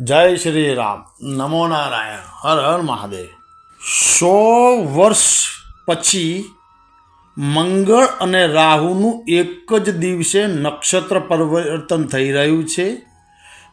જય શ્રી રામ. નમો નારાયણ. હર હર મહાદેવ. સો વર્ષ પછી મંગળ અને રાહુનું એક જ દિવસે નક્ષત્ર પરિવર્તન થઈ રહ્યું છે.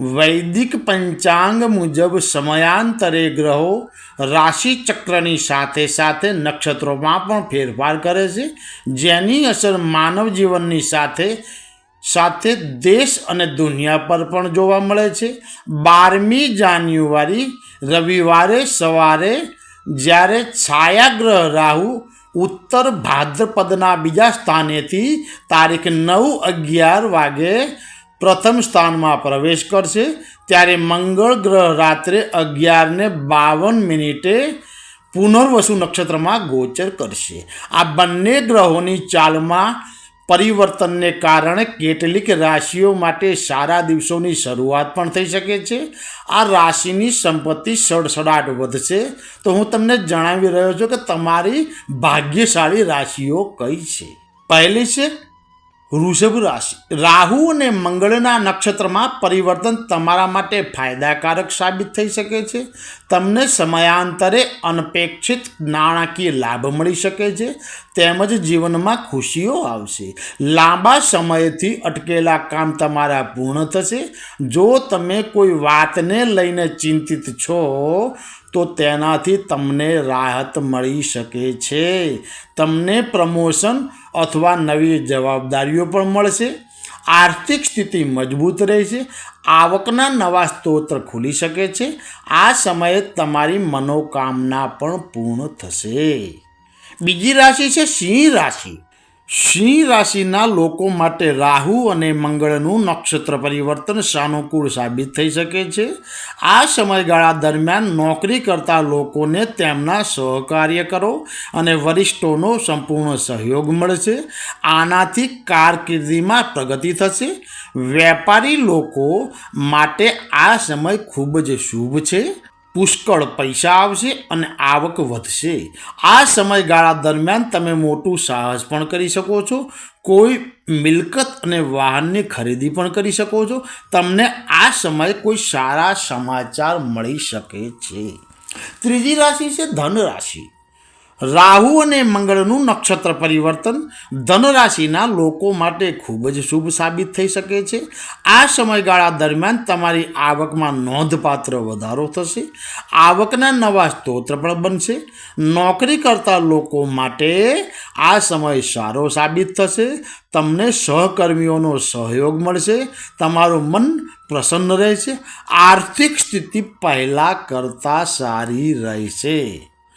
વૈદિક પંચાંગ મુજબ સમયાંતરે ગ્રહો રાશિ ચક્રની સાથે સાથે નક્ષત્રોમાં પણ ફેરફાર કરે છે. જેની અસર માનવ જીવનની સાથે સાથે દેશ અને દુનિયા પર પણ જોવા મળે છે. બારમી જાન્યુઆરી રવિવારે સવારે જ્યારે છાયાગ્રહ રાહુ ઉત્તર ભાદ્રપદના બીજા સ્થાનેથી તારીખ નવ અગિયાર વાગે પ્રથમ સ્થાનમાં પ્રવેશ કરશે. ત્યારે મંગળ ગ્રહ રાત્રે અગિયારને બાવન મિનિટે પુનર્વસુ નક્ષત્રમાં ગોચર કરશે. આ બંને ગ્રહોની ચાલમાં પરિવર્તનને કારણે કેટલીક રાશિઓ માટે સારા દિવસોની શરૂઆત પણ થઈ શકે છે. આ રાશિની સંપત્તિ સડસડાટ વધશે. તો હું તમને જણાવી રહ્યો છું કે તમારી ભાગ્યશાળી રાશિઓ કઈ છે? પહેલી છે વૃષભ રાશિ. રાહુ અને મંગળના નક્ષત્રમાં પરિવર્તન તમારા માટે ફાયદાકારક સાબિત થઈ શકે છે. તમને સમયાંતરે અનપેક્ષિત નાણાકીય લાભ મળી શકે છે. તેમજ જીવનમાં ખુશીઓ આવશે. લાંબા સમયથી અટકેલા કામ તમારા પૂર્ણ થશે. જો તમે કોઈ વાતને લઈને ચિંતિત છો તો તેનાથી તમને રાહત મળી શકે છે. તમને પ્રમોશન અથવા નવી જવાબદારીઓ પણ મળશે. આર્થિક સ્થિતિ મજબૂત રહેશે. આવકના નવા સ્ત્રોત ખુલી શકે છે. આ સમયે તમારી મનોકામના પણ પૂર્ણ થશે. બીજી રાશિ છે સિંહ રાશિ. સિંહ રાશિના લોકો માટે રાહુ અને મંગળનું નક્ષત્ર પરિવર્તન સાનુકૂળ સાબિત થઈ શકે છે. આ સમયગાળા દરમિયાન નોકરી કરતા લોકોને તેમના સહકાર્યકરો અને વરિષ્ઠોનો સંપૂર્ણ સહયોગ મળશે. આનાથી કારકિર્દીમાં પ્રગતિ થશે. વેપારી લોકો માટે આ સમય ખૂબ જ શુભ છે. પુષ્કળ પૈસા આવશે અને આવક વધશે. આ સમયગાળા દરમિયાન તમે મોટું સાહસ પણ કરી શકો છો. કોઈ મિલકત અને વાહનની ખરીદી પણ કરી શકો છો. તમને આ સમયે કોઈ સારા સમાચાર મળી શકે છે. ત્રીજી રાશિ છે ધન રાશિ રાહુ અને મંગળનું નક્ષત્ર પરિવર્તન ધનરાશિના લોકો માટે ખૂબ જ શુભ સાબિત થઈ શકે છે. આ સમયગાળા દરમિયાન તમારી આવકમાં નોંધપાત્ર વધારો થશે. આવકના નવા સ્ત્રોત પણ બનશે. નોકરી કરતા લોકો માટે આ સમય સારો સાબિત થશે. તમને સહકર્મીઓનો સહયોગ મળશે. તમારું મન પ્રસન્ન રહેશે. આર્થિક સ્થિતિ પહેલાં કરતાં સારી રહેશે.